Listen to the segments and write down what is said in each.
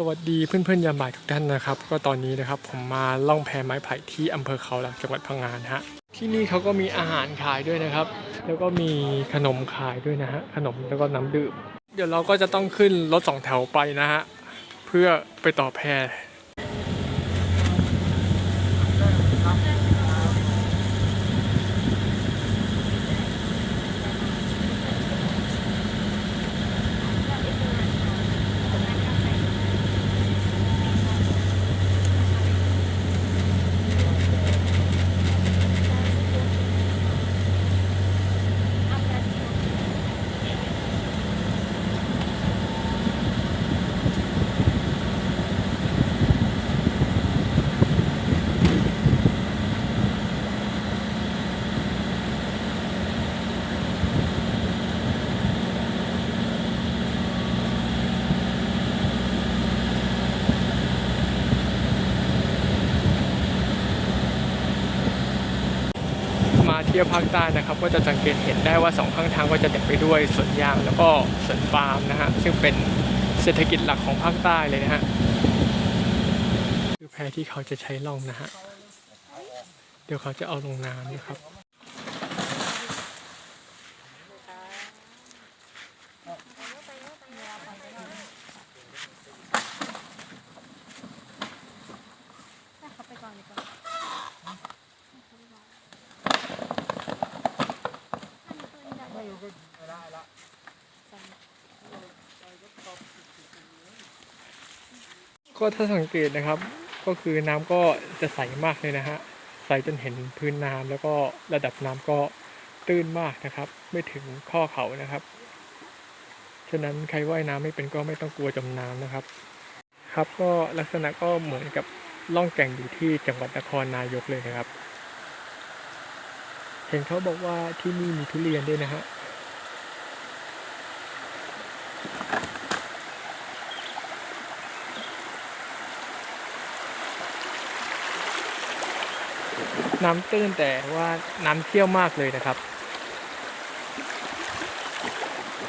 สวัสดีเพื่อนๆยามบ่ายทุกท่านนะครับ ก็ตอนนี้นะครับผมมาล่องแพไม้ไผ่ที่อำเภอเขาหลักจังหวัดพังงานะฮะที่นี่เขาก็มีอาหารขายด้วยนะครับ แล้วก็มีขนมขายด้วยนะฮะขนมแล้วก็น้ำดื่ม เดี๋ยวเราก็จะต้องขึ้นรถสองแถวไปนะฮะเพื่อไปต่อแพ ที่ยวภาคใต้นะครับ ก็จะสังเกตเห็นได้ว่าสองข้างทางก็จะเต็มไปด้วยสวนยางแล้วก็สวนปาล์มนะฮะซึ่งเป็นเศรษฐกิจหลักของภาคใต้เลยนะฮะคือแพที่เขาจะใช้ล่องนะฮะเดี๋ยวเขาจะเอาลงน้ำนะครับ เขาไปก่อนดีกว่าไม่รู้ก็ได้ละ ก็ถ้าสังเกตนะครับ ก็คือน้ำก็จะใสมากเลยนะฮะ ใสจนเห็นพื้นน้ำแล้วก็ระดับน้ำก็ตื้นมากนะครับ ไม่ถึงข้อเขานะครับ ฉะนั้นใครว่ายน้ำไม่เป็นก็ไม่ต้องกลัวจมน้ำนะครับ ครับก็ลักษณะก็เหมือนกับล่องแก่งอยู่ที่จังหวัดนครนายกเลยนะครับ เห็นเขาบอกว่าที่นี่มีทุเรียนด้วยนะฮะ น้ำตื้นแต่ว่าน้ำเชี่ยวมากเลยนะครับ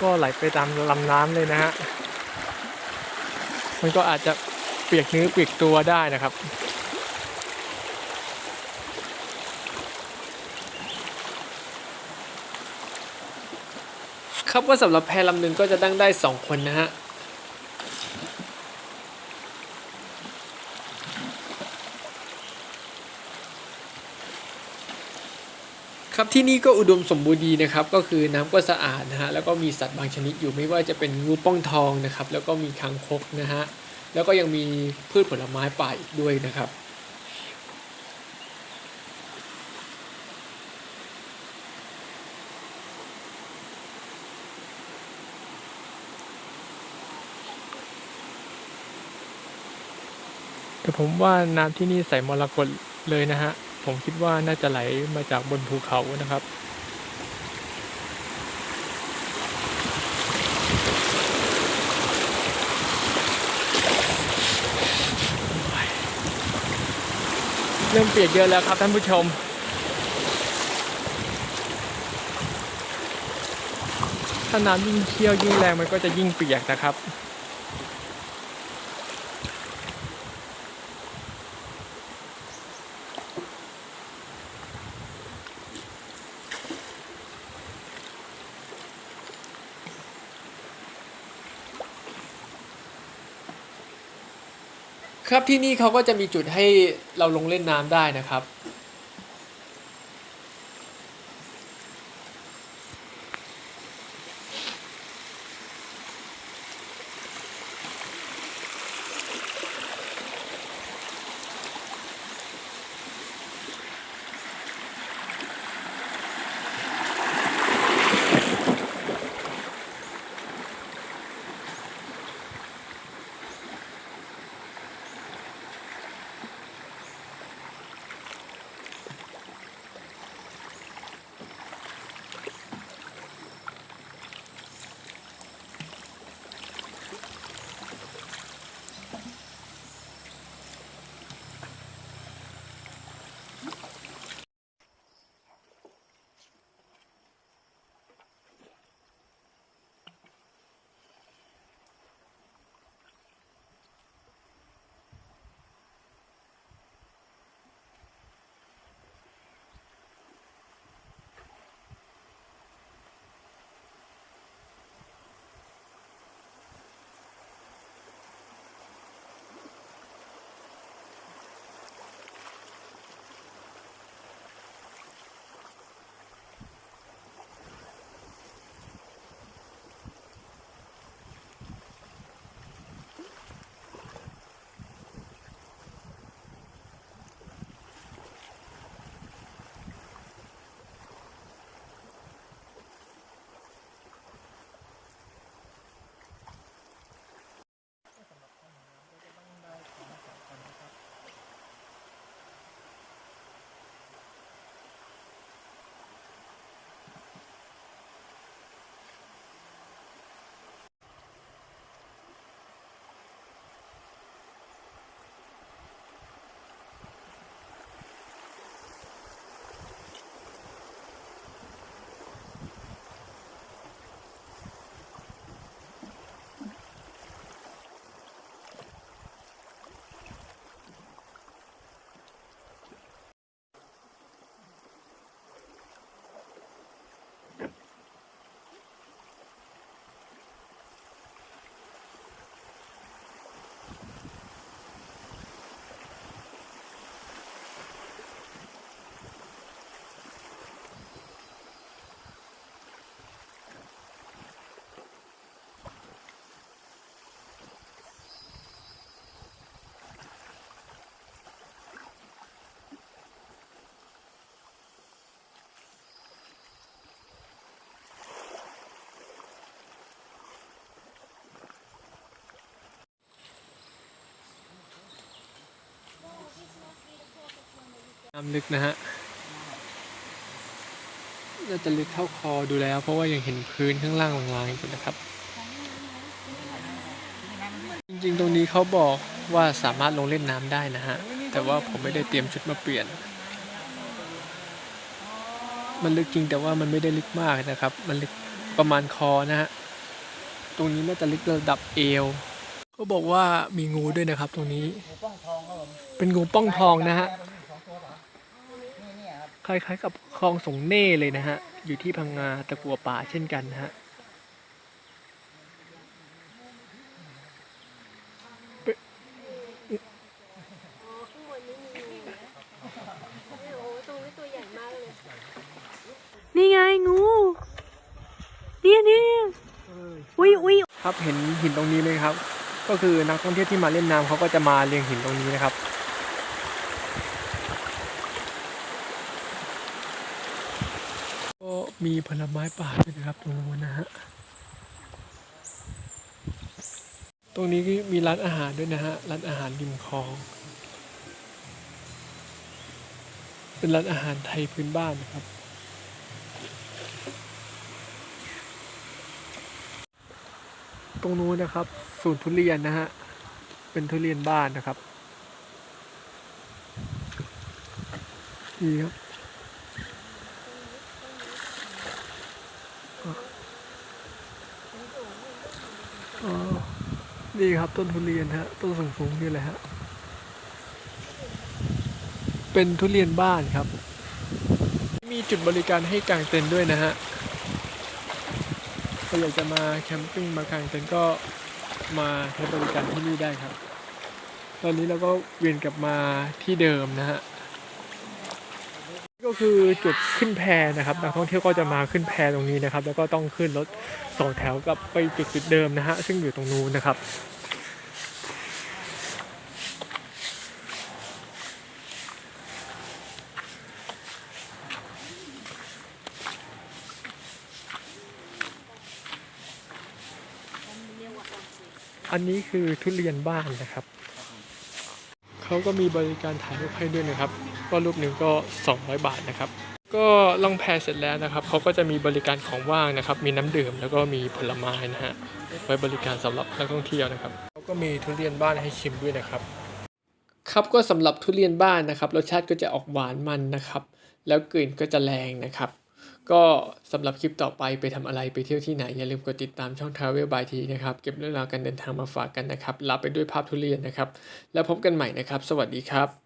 ก็ไหลไปตามลำน้ำเลยนะฮะมันก็อาจจะเปียกเนื้อเปียกตัวได้นะครับครับก็สำหรับแพลำหนึ่งก็จะตั้งได้ 2 คนนะฮะ ครับที่นี่ก็อุดมสมบูรณ์ดีนะครับก็คือน้ำก็สะอาดนะฮะแล้วก็มีสัตว์บางชนิดอยู่ไม่ว่าจะเป็นงูป้องทองนะครับ แล้วก็มีคางคกนะฮะแล้วก็ยังมีพืชผลไม้ป่าอีกด้วยนะครับแต่ผมว่าน้ำที่นี่ใสมรกตเลยนะฮะ ผมคิดว่าน่าจะไหลมาจากบนภูเขานะครับเริ่มเปียกเยอะแล้วครับท่านผู้ชม ถ้าน้ำยิ่งเชี่ยวยิ่งแรงมันก็จะยิ่งเปียกนะครับ ครับที่นี่เขาก็จะมีจุดให้เราลงเล่นน้ำได้นะครับำลึกนะฮะ น่าจะลึกเท่าคอดูแล้ว เพราะว่ายังเห็นพื้นข้างล่างลางๆอยู่นะครับ จริงๆ ตรงนี้เขาบอกว่าสามารถลงเล่นน้ำได้นะฮะ แต่ว่าผมไม่ได้เตรียมชุดมาเปลี่ยน มันลึกจริงแต่ว่ามันไม่ได้ลึกมากนะครับ มันลึกประมาณคอนะฮะ ตรงนี้น่าจะลึกระดับเอวเขาบอกว่ามีงูด้วยนะครับ ตรงนี้ เป็นงูป้องทองนะฮะ คล้ายๆกับคลองสงเน่เลยนะฮะ อยู่ที่พังงาตะกัวป่าเช่นกันนะฮะนี่ไงงูเนี่ยเนี่ยอุ้ยอุ้ยครับเห็นหินตรงนี้ไหมครับ ก็คือนักท่องเที่ยวที่มาเล่นน้ำเขาก็จะมาเรียงหินตรงนี้นะครับ ก็ มีผลไม้ป่าด้วยนะครับตรงนู้นนะฮะ ตรงนี้ก็มีร้านอาหารด้วยนะฮะ ร้านอาหารริมคลอง เป็นร้านอาหารไทยพื้นบ้านนะครับ ตรงนู้นนะครับศูนทุเรียนนะฮะ เป็นทุเรียนบ้านนะครับนี่ครับ นี่ครับต้นทุเรียนฮะต้นสูงๆนี่แหละฮะเป็นทุเรียนบ้านครับ มีจุดบริการให้กางเต็นท์ด้วยนะฮะถ้าอยากจะมาแคมปิ้งมากางเต็นท์ก็มาใช้บริการที่นี่ได้ครับ ตอนนี้เราก็เวียนกลับมาที่เดิมนะฮะ ก็คือจุดขึ้นแพนะครับนักท่องเที่ยวก็จะมาขึ้นแพตรงนี้นะครับ แล้วก็ต้องขึ้นรถสองแถวกลับไปจุดจุดเดิมนะฮะซึ่งอยู่ตรงนู้นนะครับ อันนี้คือทุเรียนบ้านนะครับ เขาก็มีบริการถ่ายรูปให้ด้วยนะครับ ก็รูปหนึ่งก็ 200 บาทนะครับ ก็ล่องแพเสร็จแล้วนะครับเขาก็จะมีบริการของว่างนะครับ มีน้ำดื่มแล้วก็มีผลไม้นะฮะไว้บริการสำหรับนักท่องเที่ยวนะครับเขาก็มีทุเรียนบ้านให้ชิมด้วยนะครับ ครับก็สำหรับทุเรียนบ้านนะครับรสชาติก็จะออกหวานมันนะครับ แล้วกลิ่นก็จะแรงนะครับก็สำหรับคลิปต่อไปไปทำอะไรไปเที่ยวที่ไหน อย่าลืมกดติดตามช่อง Travel by T นะครับ เก็บเรื่องราวการเดินทางมาฝากกันนะครับลาไปด้วยภาพทุเรียนนะครับ แล้วพบกันใหม่นะครับ สวัสดีครับ